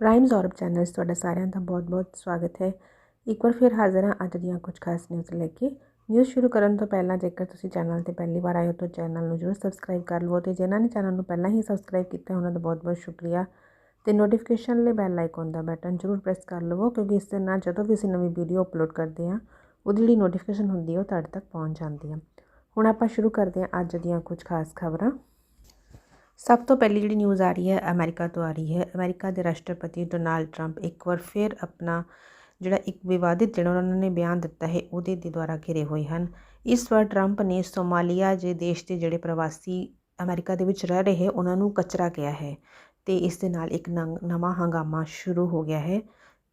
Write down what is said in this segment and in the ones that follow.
Prime ਜ਼ੌਰਬ 'ਚ ਤੁਹਾਡਾ ਸਾਰਿਆਂ ਦਾ ਬਹੁਤ-ਬਹੁਤ ਸਵਾਗਤ ਹੈ। ਇੱਕ ਵਾਰ ਫਿਰ ਹਾਜ਼ਰ ਹਾਂ ਅੱਜ ਦੀਆਂ ਕੁਝ ਖਾਸ ਨਿਊਜ਼ ਲੈ ਕੇ। ਨਿਊਜ਼ ਸ਼ੁਰੂ ਕਰਨ ਤੋਂ ਪਹਿਲਾਂ ਜੇਕਰ ਤੁਸੀਂ ਚੈਨਲ ਤੇ ਪਹਿਲੀ ਵਾਰ ਆਏ ਹੋ ਤਾਂ ਚੈਨਲ ਨੂੰ ਜਰੂਰ ਸਬਸਕ੍ਰਾਈਬ ਕਰ ਲਵੋ ਤੇ ਜਿਨ੍ਹਾਂ ਨੇ ਚੈਨਲ ਨੂੰ ਪਹਿਲਾਂ ਹੀ ਸਬਸਕ੍ਰਾਈਬ ਕੀਤਾ ਉਹਨਾਂ ਦਾ ਬਹੁਤ-ਬਹੁਤ ਸ਼ੁਕਰੀਆ। ਤੇ ਨੋਟੀਫਿਕੇਸ਼ਨ ਲਈ ਬੈਲ ਆਈਕਨ ਦਾ ਬਟਨ ਜਰੂਰ ਪ੍ਰੈਸ ਕਰ ਲਵੋ ਕਿਉਂਕਿ ਇਸ ਦੇ ਨਾਲ ਜਦੋਂ ਵੀ ਅਸੀਂ ਨਵੀਂ ਵੀਡੀਓ ਅਪਲੋਡ ਕਰਦੇ ਹਾਂ, ਉਹਦੀ ਜਿਹੜੀ ਨੋਟੀਫਿਕੇਸ਼ਨ ਹੁੰਦੀ ਹੈ, ਉਹ ਤੁਹਾਡੇ ਤੱਕ ਪਹੁੰਚ ਜਾਂਦੀ ਹੈ। ਹੁਣ ਆਪਾਂ ਸ਼ੁਰੂ ਕਰਦੇ ਹਾਂ ਅੱਜ ਦੀਆਂ ਕੁਝ ਖਾਸ ਖਬਰਾਂ। ਸਭ ਤੋਂ ਪਹਿਲੀ ਜਿਹੜੀ ਨਿਊਜ਼ ਆ ਰਹੀ ਹੈ, ਅਮਰੀਕਾ ਤੋਂ ਆ ਰਹੀ ਹੈ। ਅਮਰੀਕਾ ਦੇ ਰਾਸ਼ਟਰਪਤੀ ਡੋਨਾਲਡ ਟਰੰਪ ਇੱਕ ਵਾਰ ਫਿਰ ਆਪਣਾ ਜਿਹੜਾ ਇੱਕ ਵਿਵਾਦਿਤ ਜਿਹੜਾ ਉਹਨਾਂ ਨੇ ਬਿਆਨ ਦਿੱਤਾ ਹੈ, ਉਹਦੇ ਦੇ ਦੁਆਰਾ ਘਿਰੇ ਹੋਏ ਹਨ। ਇਸ ਵਾਰ ਟਰੰਪ ਨੇ ਸੋਮਾਲੀਆ ਜੇ ਦੇਸ਼ ਦੇ ਜਿਹੜੇ ਪ੍ਰਵਾਸੀ ਅਮਰੀਕਾ ਦੇ ਵਿੱਚ ਰਹਿ ਰਹੇ, ਉਹਨਾਂ ਨੂੰ ਕਚਰਾ ਕਿਹਾ ਹੈ ਤੇ ਇਸ ਦੇ ਨਾਲ ਇੱਕ ਨਵਾਂ ਹੰਗਾਮਾ ਸ਼ੁਰੂ ਹੋ ਗਿਆ ਹੈ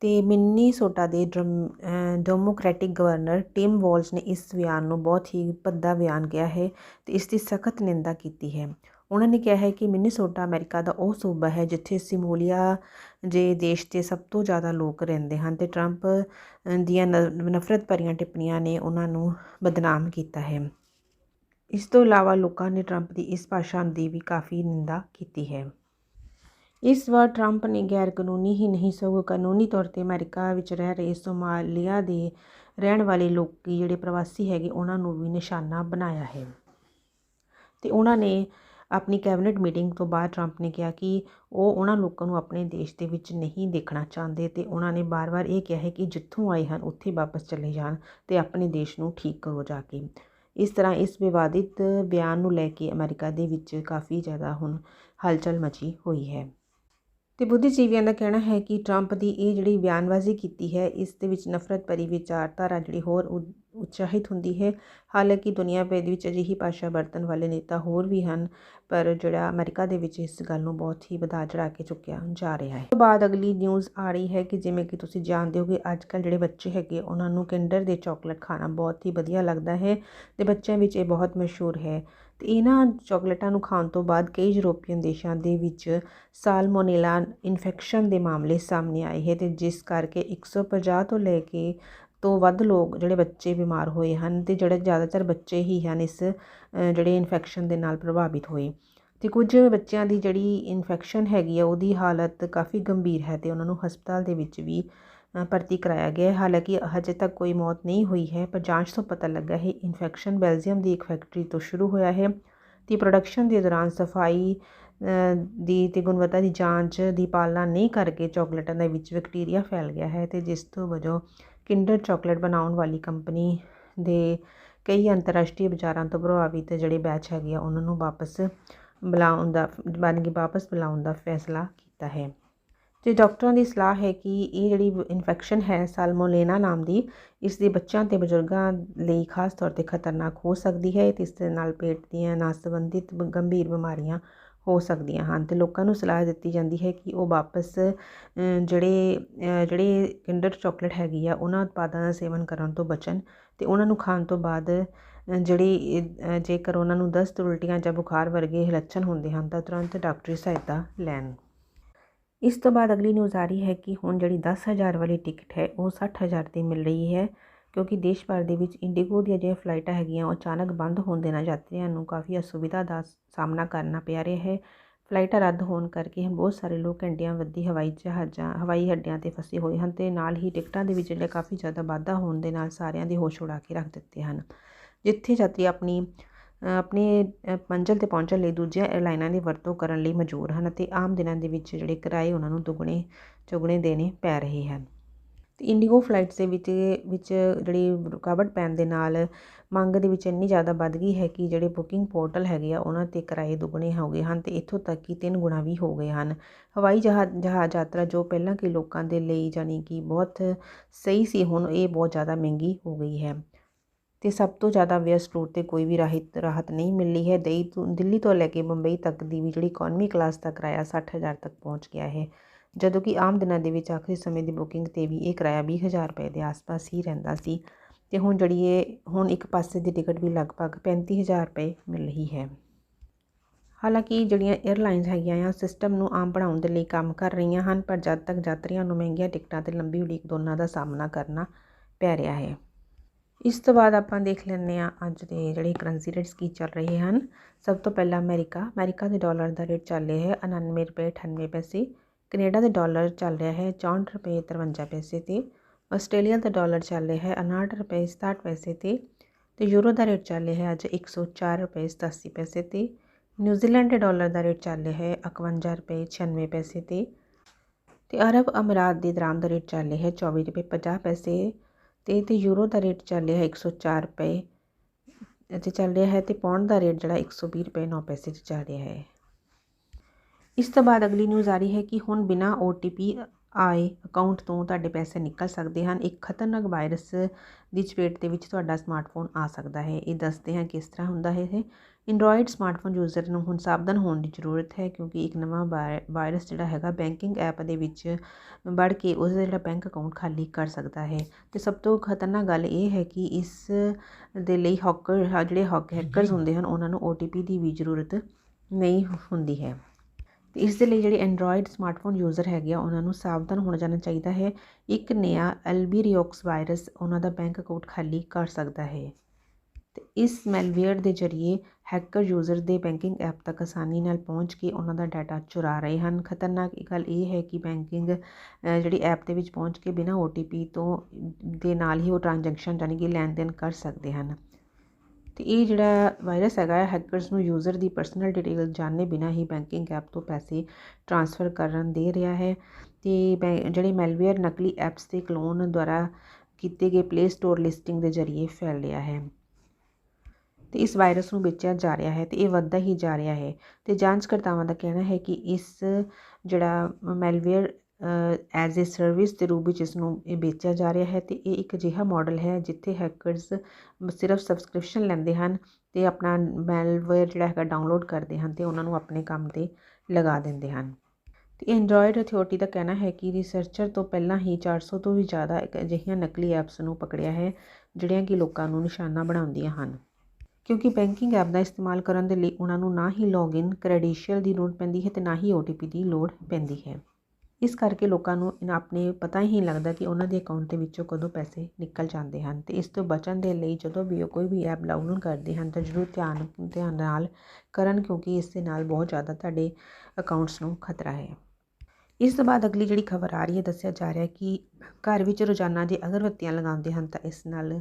ਤੇ ਮਿਨੀਸੋਟਾ ਦੇ ਡੈਮੋਕ੍ਰੈਟਿਕ ਗਵਰਨਰ ਟਿਮ ਵਾਲਸ ਨੇ ਇਸ ਬਿਆਨ ਨੂੰ ਬਹੁਤ ਹੀ ਭੱਦਾ ਬਿਆਨ ਕਿਹਾ ਹੈ ਤੇ ਇਸ ਦੀ ਸਖਤ ਨਿੰਦਾ ਕੀਤੀ ਹੈ। ਉਹਨਾਂ ਨੇ ਕਿਹਾ ਹੈ ਕਿ ਮਿਨੀਸੋਟਾ ਅਮਰੀਕਾ ਦਾ ਉਹ ਸੂਬਾ ਹੈ ਜਿੱਥੇ ਸਿਮੋਲੀਆ ਜੇ ਦੇਸ਼ ਦੇ ਸਭ ਤੋਂ ਜ਼ਿਆਦਾ ਲੋਕ ਰਹਿੰਦੇ ਹਨ ਤੇ ਟਰੰਪ ਦੀਆਂ ਨਫ਼ਰਤ ਭਰੀਆਂ ਟਿੱਪਣੀਆਂ ਨੇ ਉਹਨਾਂ ਨੂੰ ਬਦਨਾਮ ਕੀਤਾ ਹੈ। ਇਸ ਤੋਂ ਇਲਾਵਾ ਲੋਕਾਂ ਨੇ ਟਰੰਪ ਦੀ ਇਸ ਭਾਸ਼ਾ ਦੀ ਵੀ ਕਾਫੀ ਨਿੰਦਾ ਕੀਤੀ ਹੈ। ਇਸ ਵਾਰ ਟਰੰਪ ਨੇ ਗੈਰ ਕਾਨੂੰਨੀ ਹੀ ਨਹੀਂ, ਸਗੋਂ ਕਾਨੂੰਨੀ ਤੌਰ ਤੇ ਅਮਰੀਕਾ ਵਿੱਚ ਰਹਿ ਰਹੇ ਸੋਮਾਲੀਆ ਦੇ ਰਹਿਣ ਵਾਲੇ ਲੋਕੀ ਜਿਹੜੇ ਪ੍ਰਵਾਸੀ ਹੈਗੇ, ਉਹਨਾਂ ਨੂੰ ਵੀ ਨਿਸ਼ਾਨਾ ਬਣਾਇਆ ਹੈ। ਤੇ ਉਹਨਾਂ ਨੇ ਆਪਣੀ ਕੈਬਨਿਟ ਮੀਟਿੰਗ ਤੋਂ ਬਾਅਦ ਟਰੰਪ ਨੇ ਕਿਹਾ ਕਿ ਉਹ ਉਹਨਾਂ ਲੋਕਾਂ ਨੂੰ ਆਪਣੇ ਦੇਸ਼ ਦੇ ਵਿੱਚ ਨਹੀਂ ਦੇਖਣਾ ਚਾਹੁੰਦੇ ਤੇ ਉਹਨਾਂ ਨੇ ਬਾਰ-ਬਾਰ ਇਹ ਕਿਹਾ ਹੈ ਕਿ ਜਿੱਥੋਂ ਆਏ ਹਨ, ਉੱਥੇ ਵਾਪਸ ਚਲੇ ਜਾਣ ਤੇ ਆਪਣੇ ਦੇਸ਼ ਨੂੰ ਠੀਕ ਕਰੋ ਜਾ ਕੇ। ਇਸ ਤਰ੍ਹਾਂ ਇਸ ਵਿਵਾਦਿਤ ਬਿਆਨ ਨੂੰ ਲੈ ਕੇ ਅਮਰੀਕਾ ਦੇ ਵਿੱਚ ਕਾਫੀ ਜ਼ਿਆਦਾ ਹੁਣ ਹਲਚਲ ਮਚੀ ਹੋਈ ਹੈ। ਤੇ ਬੁੱਧੀਜੀਵੀਆਂ ਦਾ ਕਹਿਣਾ ਹੈ ਕਿ ਟਰੰਪ ਦੀ ਇਹ ਜਿਹੜੀ ਬਿਆਨਬਾਜ਼ੀ ਕੀਤੀ ਹੈ, ਇਸ ਦੇ ਵਿੱਚ ਨਫ਼ਰਤ ਭਰੀ ਵਿਚਾਰਧਾਰਾ ਜਿਹੜੀ ਹੋਰ ਉਤਸ਼ਾਹਿਤ ਹੁੰਦੀ ਹੈ। ਹਾਲਾਂਕਿ ਦੁਨੀਆ ਭਰ ਦੇ ਵਿੱਚ ਅਜਿਹੀ ਭਾਸ਼ਾ ਵਰਤਣ ਵਾਲੇ ਨੇਤਾ ਹੋਰ ਵੀ ਹਨ, ਪਰ ਜਿਹੜਾ ਅਮਰੀਕਾ ਦੇ ਵਿੱਚ ਇਸ ਗੱਲ ਨੂੰ ਬਹੁਤ ਹੀ ਵਧਾ ਚੜਾ ਕੇ ਚੁੱਕਿਆ ਜਾ ਰਿਹਾ ਹੈ। ਉਸ ਤੋਂ ਬਾਅਦ ਅਗਲੀ ਨਿਊਜ਼ ਆ ਰਹੀ ਹੈ ਕਿ ਜਿਵੇਂ ਕਿ ਤੁਸੀਂ ਜਾਣਦੇ ਹੋ ਕਿ ਅੱਜ ਕੱਲ ਜਿਹੜੇ ਬੱਚੇ ਹੈਗੇ, ਉਹਨਾਂ ਨੂੰ ਕਿੰਡਰ ਦੇ ਚਾਕਲੇਟ ਖਾਣਾ ਬਹੁਤ ਹੀ ਵਧੀਆ ਲੱਗਦਾ ਹੈ ਤੇ ਬੱਚਿਆਂ ਵਿੱਚ ਇਹ ਬਹੁਤ ਮਸ਼ਹੂਰ ਹੈ। ਤੇ ਇਹਨਾਂ ਚਾਕਲੇਟਾਂ ਨੂੰ ਖਾਣ ਤੋਂ ਬਾਅਦ ਕਈ ਯੂਰੋਪੀਅਨ ਦੇਸ਼ਾਂ ਦੇ ਵਿੱਚ ਸਾਲਮੋਨੇਲਾ ਇਨਫੈਕਸ਼ਨ ਦੇ ਮਾਮਲੇ ਸਾਹਮਣੇ ਆਏ ਹੈ ਤੇ ਜਿਸ ਕਰਕੇ 150 ਤੋਂ ਲੈ ਕੇ ਤੋਂ ਵੱਧ ਲੋਕ ਜਿਹੜੇ ਬੱਚੇ ਬਿਮਾਰ ਹੋਏ ਹਨ ਅਤੇ ਜਿਹੜੇ ਜ਼ਿਆਦਾਤਰ ਬੱਚੇ ਹੀ ਹਨ ਇਸ ਜਿਹੜੇ ਇਨਫੈਕਸ਼ਨ ਦੇ ਨਾਲ ਪ੍ਰਭਾਵਿਤ ਹੋਏ। ਅਤੇ ਕੁਝ ਬੱਚਿਆਂ ਦੀ ਜਿਹੜੀ ਇਨਫੈਕਸ਼ਨ ਹੈਗੀ ਆ, ਉਹਦੀ ਹਾਲਤ ਕਾਫੀ ਗੰਭੀਰ ਹੈ ਅਤੇ ਉਹਨਾਂ ਨੂੰ ਹਸਪਤਾਲ ਦੇ ਵਿੱਚ ਵੀ ਭਰਤੀ ਕਰਾਇਆ ਗਿਆ। ਹਾਲਾਂਕਿ ਹਜੇ ਤੱਕ ਕੋਈ ਮੌਤ ਨਹੀਂ ਹੋਈ ਹੈ, ਪਰ ਜਾਂਚ ਤੋਂ ਪਤਾ ਲੱਗਾ ਹੈ ਇਨਫੈਕਸ਼ਨ ਬੈਲਜੀਅਮ ਦੀ ਇੱਕ ਫੈਕਟਰੀ ਤੋਂ ਸ਼ੁਰੂ ਹੋਇਆ ਹੈ ਤੇ ਪ੍ਰੋਡਕਸ਼ਨ ਦੇ ਦੌਰਾਨ ਸਫ਼ਾਈ ਦੀ ਤੇ ਗੁਣਵੱਤਾ ਦੀ ਜਾਂਚ ਦੀ ਪਾਲਣਾ ਨਹੀਂ ਕਰਕੇ ਚਾਕਲੇਟਾਂ ਦੇ ਵਿੱਚ ਬੈਕਟੀਰੀਆ ਫੈਲ ਗਿਆ ਹੈ ਤੇ ਜਿਸ ਤੋਂ ਵਜੋਂ ਕਿੰਡਰ ਚਾਕਲੇਟ ਬਣਾਉਣ ਵਾਲੀ ਕੰਪਨੀ ਦੇ ਕਈ ਅੰਤਰਰਾਸ਼ਟਰੀ ਬਾਜ਼ਾਰਾਂ ਤੋਂ ਪ੍ਰਭਾਵਿਤ ਜਿਹੜੇ ਬੈਚ ਹੈਗੇ ਆ, ਉਹਨਾਂ ਨੂੰ ਵਾਪਸ ਬੁਲਾਉਣ ਦਾ, ਬਣ ਕੇ ਵਾਪਸ ਬੁਲਾਉਣ ਦਾ ਫੈਸਲਾ ਕੀਤਾ ਹੈ। ਤੇ ਡਾਕਟਰਾਂ ਦੀ ਸਲਾਹ ਹੈ ਕਿ ਇਹ ਜਿਹੜੀ ਇਨਫੈਕਸ਼ਨ ਹੈ ਸਾਲਮੋਲੇਨਾ ਨਾਮ ਦੀ, ਇਸ ਦੇ ਬੱਚਿਆਂ ਤੇ ਬਜ਼ੁਰਗਾਂ ਲਈ ਖਾਸ ਤੌਰ ਤੇ ਖਤਰਨਾਕ ਹੋ ਸਕਦੀ ਹੈ। ਤੇ ਇਸ ਦੇ ਨਾਲ ਪੇਟ ਦੀਆਂ ਨਾਲ ਸੰਬੰਧਿਤ ਗੰਭੀਰ ਬਿਮਾਰੀਆਂ ਹੋ ਸਕਦੀਆਂ ਹਨ ਤੇ ਲੋਕਾਂ ਨੂੰ ਸਲਾਹ ਦਿੱਤੀ ਜਾਂਦੀ ਹੈ ਕਿ ਉਹ ਵਾਪਸ ਜਿਹੜੇ ਜਿਹੜੇ ਕਿੰਡਰ ਚੋਕਲੇਟ ਹੈਗੀ ਆ, ਉਹਨਾਂ ਉਤਪਾਦਾਂ ਦਾ ਸੇਵਨ ਕਰਨ ਤੋਂ ਬਚਣ ਤੇ ਉਹਨਾਂ ਨੂੰ ਖਾਣ ਤੋਂ ਬਾਅਦ ਜਿਹੜੀ ਜੇਕਰ ਉਹਨਾਂ ਨੂੰ ਦਸਤ, ਉਲਟੀਆਂ ਜਾਂ ਬੁਖਾਰ ਵਰਗੇ ਲੱਛਣ ਹੁੰਦੇ ਹਨ ਤਾਂ ਤੁਰੰਤ ਡਾਕਟਰੀ ਸਹਾਇਤਾ ਲੈਣ। ਇਸ ਤੋਂ ਬਾਅਦ ਅਗਲੀ ਨਿਊਜ਼ ਆ ਰਹੀ ਹੈ ਕਿ ਹੁਣ ਜਿਹੜੀ 10000 ਵਾਲੀ ਟਿਕਟ ਹੈ ਉਹ 60000 ਦੀ ਮਿਲ ਰਹੀ ਹੈ। ਕਿਉਂਕਿ ਦੇਸ਼ ਭਰ ਦੇ ਵਿੱਚ ਇੰਡੀਗੋ ਦੀਆਂ ਜਿਹੜੀਆਂ ਫਲਾਈਟਾਂ ਹੈਗੀਆਂ, ਉਹ ਅਚਾਨਕ ਬੰਦ ਹੋਣ ਦੇ ਨਾਲ ਯਾਤਰੀਆਂ ਨੂੰ ਕਾਫੀ ਅਸੁਵਿਧਾ ਦਾ ਸਾਹਮਣਾ ਕਰਨਾ ਪਿਆ ਰਿਹਾ ਹੈ। ਫਲਾਈਟਾਂ ਰੱਦ ਹੋਣ ਕਰਕੇ ਬਹੁਤ ਸਾਰੇ ਲੋਕ ਘੰਟਿਆਂ ਵੱਧੀ ਹਵਾਈ ਜਹਾਜ਼ਾਂ, ਹਵਾਈ ਅੱਡਿਆਂ ਤੇ ਫਸੇ ਹੋਏ ਹਨ ਤੇ ਨਾਲ ਹੀ ਟਿਕਟਾਂ ਦੇ ਵਿੱਚ ਜਿਹੜਾ ਕਾਫੀ ਜ਼ਿਆਦਾ ਵਾਧਾ ਹੋਣ ਦੇ ਨਾਲ ਸਾਰਿਆਂ ਦੇ ਹੋਸ਼ ਉਡਾ ਕੇ ਰੱਖ ਦਿੱਤੇ ਹਨ। ਜਿੱਥੇ ਯਾਤਰੀ ਆਪਣੀ ਆਪਣੇ ਮੰਜ਼ਿਲ ਤੇ ਪਹੁੰਚਣ ਲਈ ਦੂਜੀਆਂ 에ਅਰਲਾਈਨਾਂ ਦੀ ਵਰਤੋਂ ਕਰਨ ਲਈ ਮਜਬੂਰ ਹਨ ਅਤੇ ਆਮ ਦਿਨਾਂ ਦੇ ਵਿੱਚ ਜਿਹੜੇ ਕਿਰਾਏ ਉਹਨਾਂ ਨੂੰ ਦੁੱਗਣੇ ਚੁਗਣੇ ਦੇਣੇ ਪੈ ਰਹੇ ਹਨ। ਅਤੇ ਇੰਡੀਗੋ ਫਲਾਈਟਸ ਦੇ ਵਿੱਚ ਵਿੱਚ ਜਿਹੜੀ ਰੁਕਾਵਟ ਪੈਣ ਦੇ ਨਾਲ ਮੰਗ ਦੇ ਵਿੱਚ ਇੰਨੀ ਜ਼ਿਆਦਾ ਵੱਧ ਗਈ ਹੈ ਕਿ ਜਿਹੜੇ ਬੁਕਿੰਗ ਪੋਰਟਲ ਹੈਗੇ ਆ, ਉਹਨਾਂ ਤੇ ਕਿਰਾਏ ਦੁੱਗਣੇ ਹੋ ਗਏ ਹਨ ਅਤੇ ਇੱਥੋਂ ਤੱਕ ਕਿ ਤਿੰਨ ਗੁਣਾ ਵੀ ਹੋ ਗਏ ਹਨ। ਹਵਾਈ ਜਹਾਜ਼ ਜਹਾਜ਼ ਯਾਤਰਾ ਜੋ ਪਹਿਲਾਂ ਕਿ ਲੋਕਾਂ ਦੇ ਲਈ ਜਾਨੀ ਕਿ ਬਹੁਤ ਸਹੀ ਸੀ, ਹੁਣ ਇਹ ਬਹੁਤ ਜ਼ਿਆਦਾ ਮਹਿੰਗੀ ਹੋ ਗਈ ਹੈ। ਅਤੇ ਸਭ ਤੋਂ ਜ਼ਿਆਦਾ ਵਿਅਸਤ ਰੂਟ ਤੇ ਕੋਈ ਵੀ ਰਾਹਤ ਰਾਹਤ ਨਹੀਂ ਮਿਲੀ ਹੈ। ਦਈ ਤੋਂ, ਦਿੱਲੀ ਤੋਂ ਲੈ ਕੇ ਮੁੰਬਈ ਤੱਕ ਦੀ ਵੀ ਜਿਹੜੀ ਇਕਨੋਮੀ ਕਲਾਸ ਦਾ ਕਿਰਾਇਆ 60000 ਤੱਕ ਪਹੁੰਚ ਗਿਆ ਹੈ। ਜਦੋਂ ਕਿ ਆਮ ਦਿਨਾਂ ਦੇ ਵਿੱਚ ਆਖਰੀ ਸਮੇਂ ਦੀ ਬੁਕਿੰਗ ਤੇ ਵੀ ਇਹ ਕਿਰਾਇਆ 20000 ਰੁਪਏ ਦੇ ਆਸ-ਪਾਸ ਹੀ ਰਹਿੰਦਾ ਸੀ ਤੇ ਹੁਣ ਜਿਹੜੀ ਇਹ, ਹੁਣ ਇੱਕ ਪਾਸੇ ਦੀ ਟਿਕਟ ਵੀ ਲਗਭਗ 35000 ਰੁਪਏ ਮਿਲ ਰਹੀ ਹੈ। ਹਾਲਾਂਕਿ ਜਿਹੜੀਆਂ 에ਅਰਲਾਈਨਸ ਹੈਗੀਆਂ ਆ ਸਿਸਟਮ ਨੂੰ ਆਮ ਬਣਾਉਣ ਦੇ ਲਈ ਕੰਮ ਕਰ ਰਹੀਆਂ ਹਨ, ਪਰ ਜਦ ਤੱਕ ਯਾਤਰੀਆਂ ਨੂੰ ਮਹਿੰਗੀਆਂ ਟਿਕਟਾਂ ਤੇ ਲੰਬੀ ਉਡੀਕ ਦੋਨਾਂ ਦਾ ਸਾਹਮਣਾ ਕਰਨਾ ਪੈ ਰਿਹਾ ਹੈ। ਇਸ ਤੋਂ ਬਾਅਦ ਆਪਾਂ ਦੇਖ ਲੈਂਦੇ ਆ ਅੱਜ ਦੇ ਜਿਹੜੇ ਕਰੰਸੀ ਰੇਟਸ ਕੀ ਚੱਲ ਰਹੇ ਹਨ। ਸਭ ਤੋਂ ਪਹਿਲਾਂ ਅਮਰੀਕਾ ਅਮਰੀਕਾ ਦੇ ਡਾਲਰ ਦਾ ਰੇਟ ਚੱਲ ਰਿਹਾ ਹੈ 99 ਰੁਪਏ 98 ਪੈਸੇ ਕੈਨੇਡਾ ਦੇ ਡਾਲਰ ਚੱਲ ਰਿਹਾ ਹੈ 64 ਰੁਪਏ 53 ਪੈਸੇ ਤੇ, ਆਸਟ੍ਰੇਲੀਆ ਦਾ ਡਾਲਰ ਚੱਲ ਰਿਹਾ ਹੈ 59 ਰੁਪਏ 67 ਪੈਸੇ ਤੇ ਤੇ ਯੂਰੋ ਦਾ ਰੇਟ ਚੱਲ ਰਿਹਾ ਹੈ ਅੱਜ 104 ਰੁਪਏ 87 ਪੈਸੇ ਤੇ, ਨਿਊਜ਼ੀਲੈਂਡ ਦੇ ਡਾਲਰ ਦਾ ਰੇਟ ਚੱਲ ਰਿਹਾ ਹੈ 51 ਰੁਪਏ 96 ਪੈਸੇ ਤੇ ਤੇ ਅਰਬ ਅਮਰਾਤ ਦੀ ਦਰਾਮ ਦਾ ਰੇਟ ਚੱਲ ਰਿਹਾ ਹੈ 24 ਰੁਪਏ 50 ਪੈਸੇ ਤੇ ਤੇ ਯੂਰੋ ਦਾ ਰੇਟ ਚੱਲ ਰਿਹਾ ਹੈ 104 ਰੁਪਏ ਅਤੇ ਚੱਲ ਰਿਹਾ ਹੈ ਤੇ ਪੌਂਡ ਦਾ ਰੇਟ ਜਿਹੜਾ 120 ਰੁਪਏ 9 ਪੈਸੇ 'ਤੇ ਚੱਲ ਰਿਹਾ ਹੈ। ਇਸ ਤੋਂ ਬਾਅਦ ਅਗਲੀ ਨਿਊਜ਼ ਆ ਰਹੀ ਹੈ ਕਿ ਹੁਣ ਬਿਨਾ OTP ਆਏ ਅਕਾਊਂਟ ਤੋਂ ਤੁਹਾਡੇ ਪੈਸੇ ਨਿਕਲ ਸਕਦੇ ਹਨ। ਇੱਕ ਖਤਰਨਾਕ ਵਾਇਰਸ ਦੀ ਚਪੇਟ ਦੇ ਵਿੱਚ ਤੁਹਾਡਾ ਸਮਾਰਟਫੋਨ ਆ ਸਕਦਾ ਹੈ। ਇਹ ਦੱਸਦੇ ਹਾਂ ਕਿਸ ਤਰ੍ਹਾਂ ਹੁੰਦਾ ਹੈ। ਇਹ ਐਂਡਰੋਇਡ ਸਮਾਰਟਫੋਨ ਯੂਜ਼ਰ ਨੂੰ ਹੁਣ ਸਾਵਧਾਨ ਹੋਣ ਦੀ ਜ਼ਰੂਰਤ ਹੈ ਕਿਉਂਕਿ ਇੱਕ ਨਵਾਂ ਵਾਇਰਸ ਜਿਹੜਾ ਹੈਗਾ ਬੈਂਕਿੰਗ ਐਪ ਦੇ ਵਿੱਚ ਵੜ ਕੇ ਉਸ ਦਾ ਜਿਹੜਾ ਬੈਂਕ ਅਕਾਊਂਟ ਖਾਲੀ ਕਰ ਸਕਦਾ ਹੈ। ਤੇ ਸਭ ਤੋਂ ਖਤਰਨਾਕ ਗੱਲ ਇਹ ਹੈ ਕਿ ਇਸ ਦੇ ਲਈ ਹੈਕਰ ਜਿਹੜੇ ਹੈਕਰਸ ਹੁੰਦੇ ਹਨ, ਉਹਨਾਂ ਨੂੰ OTP ਦੀ ਵੀ ਜ਼ਰੂਰਤ ਨਹੀਂ ਹੁੰਦੀ ਹੈ। ਤੇ ਇਸ ਦੇ ਲਈ ਜਿਹੜੇ ਐਂਡਰੋਇਡ ਸਮਾਰਟਫੋਨ ਯੂਜ਼ਰ ਹੈਗੇ ਆ, ਉਹਨਾਂ ਨੂੰ ਸਾਵਧਾਨ ਹੋਣਾ ਜਾਣਾ ਚਾਹੀਦਾ ਹੈ। ਇੱਕ ਨਵਾਂ ਐਲਬੀਰੀਓਕਸ ਵਾਇਰਸ ਉਹਨਾਂ ਦਾ ਬੈਂਕ ਅਕਾਊਂਟ ਖਾਲੀ ਕਰ ਸਕਦਾ ਹੈ। ਤੇ ਇਸ ਮੈਲਵੇਅਰ ਦੇ ਜ਼ਰੀਏ ਹੈਕਰ ਯੂਜ਼ਰ ਦੇ ਬੈਂਕਿੰਗ ਐਪ ਤੱਕ ਆਸਾਨੀ ਨਾਲ ਪਹੁੰਚ ਕੇ ਉਹਨਾਂ ਦਾ ਡਾਟਾ ਚੁਰਾ ਰਹੇ ਹਨ। ਖਤਰਨਾਕ ਗੱਲ ਇਹ ਹੈ ਕਿ ਬੈਂਕਿੰਗ ਜਿਹੜੀ ਐਪ ਦੇ ਵਿੱਚ ਪਹੁੰਚ ਕੇ ਬਿਨਾਂ OTP ਤੋਂ ਦੇ ਨਾਲ ਹੀ ਉਹ ਟ੍ਰਾਂਜੈਕਸ਼ਨ ਯਾਨੀ ਕਿ ਲੈਣ ਦੇਣ ਕਰ ਸਕਦੇ ਹਨ। ਤੇ ਇਹ ਜਿਹੜਾ ਵਾਇਰਸ ਹੈਗਾ ਹੈਕਰਸ ਨੂੰ ਯੂਜ਼ਰ ਦੀ ਪਰਸਨਲ ਡਿਟੇਲ ਜਾਣੇ ਬਿਨਾ ਹੀ ਬੈਂਕਿੰਗ ਐਪ ਤੋਂ ਪੈਸੇ ਟ੍ਰਾਂਸਫਰ ਕਰਨ ਦੇ ਰਿਹਾ ਹੈ ਤੇ ਜਿਹੜੇ ਮੈਲਵੇਅਰ ਨਕਲੀ ਐਪਸ ਦੇ ਕਲੋਨ ਦੁਆਰਾ ਕੀਤੇ ਗਏ ਪਲੇ ਸਟੋਰ ਲਿਸਟਿੰਗ ਦੇ ਜ਼ਰੀਏ ਫੈਲ ਰਿਹਾ ਹੈ। ਤੇ ਇਸ ਵਾਇਰਸ ਨੂੰ ਵੇਚਿਆ ਜਾ ਰਿਹਾ ਹੈ ਤੇ ਇਹ ਵੱਧਦਾ ਹੀ ਜਾ ਰਿਹਾ ਹੈ ਤੇ ਜਾਂਚਕਰਤਾਵਾਂ ਦਾ ਕਹਿਣਾ ਹੈ ਕਿ ਇਸ ਜਿਹੜਾ ਮੈਲਵੇਅਰ ਐਜ਼ ਅ ਸਰਵਿਸ ਦੇ ਰੂਪ ਵਿੱਚ ਇਸ ਨੂੰ ਇਹ ਵੇਚਿਆ ਜਾ ਰਿਹਾ ਹੈ ਅਤੇ ਇਹ ਇੱਕ ਅਜਿਹਾ ਮਾਡਲ ਹੈ ਜਿੱਥੇ ਹੈਕਰਸ ਸਿਰਫ ਸਬਸਕ੍ਰਿਪਸ਼ਨ ਲੈਂਦੇ ਹਨ ਅਤੇ ਆਪਣਾ ਮੈਲਵੇਅਰ ਜਿਹੜਾ ਹੈਗਾ ਡਾਊਨਲੋਡ ਕਰਦੇ ਹਨ ਅਤੇ ਉਹਨਾਂ ਨੂੰ ਆਪਣੇ ਕੰਮ ਤੇ ਲਗਾ ਦਿੰਦੇ ਹਨ। ਅਤੇ ਐਂਡਰੋਇਡ ਅਥਾਰਟੀ ਦਾ ਕਹਿਣਾ ਹੈ ਕਿ ਰਿਸਰਚਰ ਤੋਂ ਪਹਿਲਾਂ ਹੀ 400 ਤੋਂ ਵੀ ਜ਼ਿਆਦਾ ਅਜਿਹੀਆਂ ਨਕਲੀ ਐਪਸ ਨੂੰ ਪਕੜਿਆ ਹੈ, ਜਿਹੜੀਆਂ ਕਿ ਲੋਕਾਂ ਨੂੰ ਨਿਸ਼ਾਨਾ ਬਣਾਉਂਦੀਆਂ ਹਨ। ਕਿਉਂਕਿ ਬੈਂਕਿੰਗ ਐਪ ਦਾ ਇਸਤੇਮਾਲ ਕਰਨ ਦੇ ਲਈ ਉਹਨਾਂ ਨੂੰ ਨਾ ਹੀ ਲੌਗਇਨ ਕ੍ਰੈਡੈਂਸ਼ੀਅਲ ਦੀ ਲੋੜ ਪੈਂਦੀ ਹੈ ਤੇ ਨਾ ਹੀ OTP ਦੀ ਲੋੜ ਪੈਂਦੀ ਹੈ। ਇਸ ਕਰਕੇ ਲੋਕਾਂ ਨੂੰ ਆਪਣੇ ਪਤਾ ਹੀ ਨਹੀਂ ਲੱਗਦਾ ਕਿ ਉਹਨਾਂ ਦੇ ਅਕਾਊਂਟ ਦੇ ਵਿੱਚੋਂ ਕਦੋਂ ਪੈਸੇ ਨਿਕਲ ਜਾਂਦੇ ਹਨ। ਅਤੇ ਇਸ ਤੋਂ ਬਚਣ ਦੇ ਲਈ ਜਦੋਂ ਵੀ ਉਹ ਕੋਈ ਵੀ ਐਪ ਡਾਊਨਲੋਡ ਕਰਦੇ ਹਨ ਤਾਂ ਜ਼ਰੂਰ ਧਿਆਨ ਧਿਆਨ ਨਾਲ ਕਰਨ ਕਿਉਂਕਿ ਇਸ ਦੇ ਨਾਲ ਬਹੁਤ ਜ਼ਿਆਦਾ ਤੁਹਾਡੇ ਅਕਾਊਂਟਸ ਨੂੰ ਖਤਰਾ ਹੈ। ਇਸ ਤੋਂ ਬਾਅਦ ਅਗਲੀ ਜਿਹੜੀ ਖਬਰ ਆ ਰਹੀ ਹੈ, ਦੱਸਿਆ ਜਾ ਰਿਹਾ ਕਿ ਘਰ ਵਿੱਚ ਰੋਜ਼ਾਨਾ ਜੇ ਅਗਰਬੱਤੀਆਂ ਲਗਾਉਂਦੇ ਹਨ ਤਾਂ ਇਸ ਨਾਲ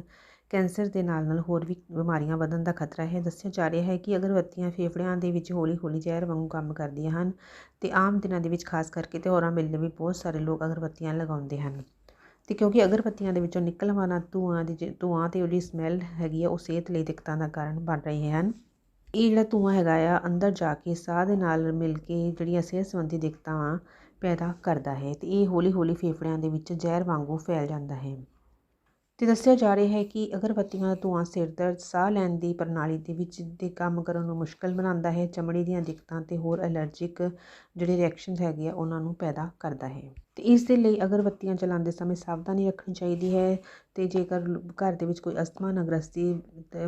ਕੈਂਸਰ ਦੇ ਨਾਲ ਨਾਲ ਹੋਰ ਵੀ ਬਿਮਾਰੀਆਂ ਵਧਣ ਦਾ ਖਤਰਾ ਹੈ। ਦੱਸਿਆ ਜਾ ਰਿਹਾ ਹੈ ਕਿ ਅਗਰਬੱਤੀਆਂ ਫੇਫੜਿਆਂ ਦੇ ਵਿੱਚ ਹੌਲੀ ਹੌਲੀ ਜ਼ਹਿਰ ਵਾਂਗੂ ਕੰਮ ਕਰਦੀਆਂ ਹਨ ਅਤੇ ਆਮ ਦਿਨਾਂ ਦੇ ਵਿੱਚ ਖਾਸ ਕਰਕੇ ਤਿਉਹਾਰਾਂ ਮੇਲੇ ਵੀ ਬਹੁਤ ਸਾਰੇ ਲੋਕ ਅਗਰਬੱਤੀਆਂ ਲਗਾਉਂਦੇ ਹਨ। ਅਤੇ ਕਿਉਂਕਿ ਅਗਰਬੱਤੀਆਂ ਦੇ ਵਿੱਚੋਂ ਨਿਕਲਣ ਵਾਲਾ ਧੂਆਂ ਦੀ ਧੂਆਂ ਤੇ ਉਹਦੀ ਸਮੈਲ ਹੈਗੀ ਆ, ਉਹ ਸਿਹਤ ਲਈ ਦਿੱਕਤਾਂ ਦਾ ਕਾਰਨ ਬਣ ਰਹੇ ਹਨ। ਇਹ ਜਿਹੜਾ ਧੂਆਂ ਹੈਗਾ ਆ, ਅੰਦਰ ਜਾ ਕੇ ਸਾਹ ਦੇ ਨਾਲ ਮਿਲ ਕੇ ਜਿਹੜੀਆਂ ਸਿਹਤ ਸੰਬੰਧੀ ਦਿੱਕਤਾਂ ਪੈਦਾ ਕਰਦਾ ਹੈ ਤੇ ਇਹ ਹੌਲੀ ਹੌਲੀ ਫੇਫੜਿਆਂ ਦੇ ਵਿੱਚ ਜ਼ਹਿਰ ਵਾਂਗੂ ਫੈਲ ਜਾਂਦਾ ਹੈ। ਤੇ ਦੱਸਿਆ ਜਾ ਰਿਹਾ ਹੈ ਕਿ ਅਗਰਬੱਤੀਆਂ ਦਾ ਧੂੰਆਂ ਸਿਰ ਦਰਦ, ਸਾਹ ਲੈਣ ਦੀ ਪ੍ਰਣਾਲੀ ਦੇ ਵਿੱਚ ਦੇ ਕੰਮ ਕਰਨ ਨੂੰ ਮੁਸ਼ਕਲ ਬਣਾਉਂਦਾ ਹੈ, ਚਮੜੀ ਦੀਆਂ ਦਿੱਕਤਾਂ ਤੇ ਹੋਰ ਐਲਰਜਿਕ ਜਿਹੜੇ ਰਿਐਕਸ਼ਨ ਹੈਗੇ ਆ, ਉਹਨਾਂ ਨੂੰ ਪੈਦਾ ਕਰਦਾ ਹੈ। ਤੇ ਇਸ ਦੇ ਲਈ ਅਗਰਬੱਤੀਆਂ ਜਲਾਉਂਦੇ ਸਮੇਂ ਸਾਵਧਾਨੀ ਰੱਖਣੀ ਚਾਹੀਦੀ ਹੈ ਤੇ ਜੇਕਰ ਘਰ ਦੇ ਵਿੱਚ ਕੋਈ ਅਸਥਮਾ ਨਗਰਸਤੀ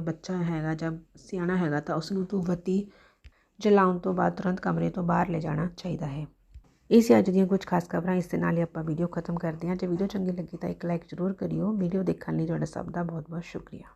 ਬੱਚਾ ਹੈਗਾ ਜਾਂ ਸਿਆਣਾ ਹੈਗਾ ਤਾਂ ਉਸ ਨੂੰ ਧੂਫ ਜਲਾਉਣ ਤੋਂ ਬਾਅਦ ਤੁਰੰਤ ਕਮਰੇ ਤੋਂ ਬਾਹਰ ਲੈ ਜਾਣਾ ਚਾਹੀਦਾ ਹੈ। ਇਹ ਸੀ ਅੱਜ ਦੀਆਂ ਕੁਝ ਖਾਸ ਖਬਰਾਂ ਇਸ ਦੇ ਨਾਲ ਹੀ ਆਪਾਂ ਵੀਡੀਓ ਖਤਮ ਕਰਦੇ ਹਾਂ। ਜੇ ਵੀਡੀਓ ਚੰਗੀ ਲੱਗੀ ਤਾਂ ਇੱਕ ਲਾਈਕ ਜ਼ਰੂਰ ਕਰਿਓ। ਵੀਡੀਓ ਦੇਖਣ ਲਈ ਤੁਹਾਡਾ ਸਭ ਦਾ ਬਹੁਤ ਬਹੁਤ ਸ਼ੁਕਰੀਆ।